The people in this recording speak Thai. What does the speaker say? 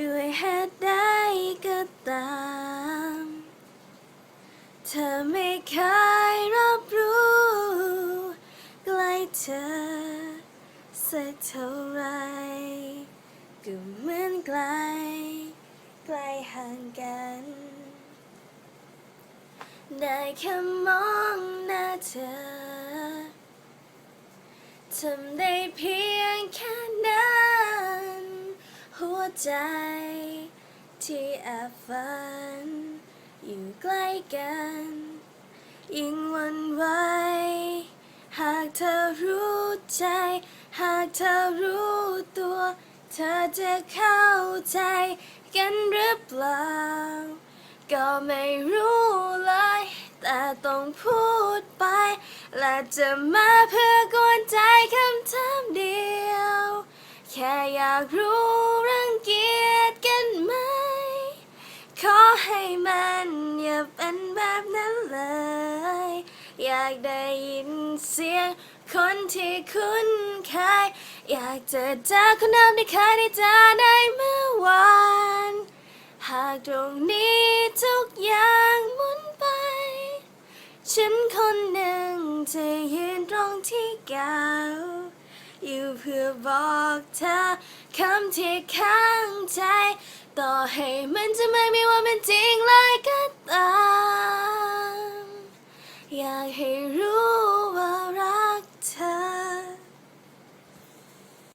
ด้วยเหตุใดก็ตาม เธอไม่เคยรับรู้ ใกล้เธอสักเท่าไร ก็เหมือนไกลใกลห่างกัน ได้แค่มองหน้าเธอ ทำได้เพียงแค่นั้น ใจที่แอบฝัน อยู่ใกล้กัน ยิ่งวันไหวหากเธอรู้ใจ หากเธอรู้ตัว เธอจะเข้าใจกันหรือเปล่า ก็ไม่รู้เลย แต่ต้องพูดไป และจะมาเพื่อกวนใจคำถามเดียว แค่อยากรู้ ให้มันอย่าเป็นแบบนั้นเลย อยากได้ยินเสียงคนที่คุ้นเคยอยากจะเจอคนเดิมที่เคยได้เจอในเมื่อวาน หากตรงนี้ทุกอย่างหมุนไป ฉันคนหนึ่งจะยืนตรงที่เก่าอยู่เพื่อบอกเธอคำที่ข้างใจ ต่อให้มันจะไม่มีว่าเป็น อยากให้รู้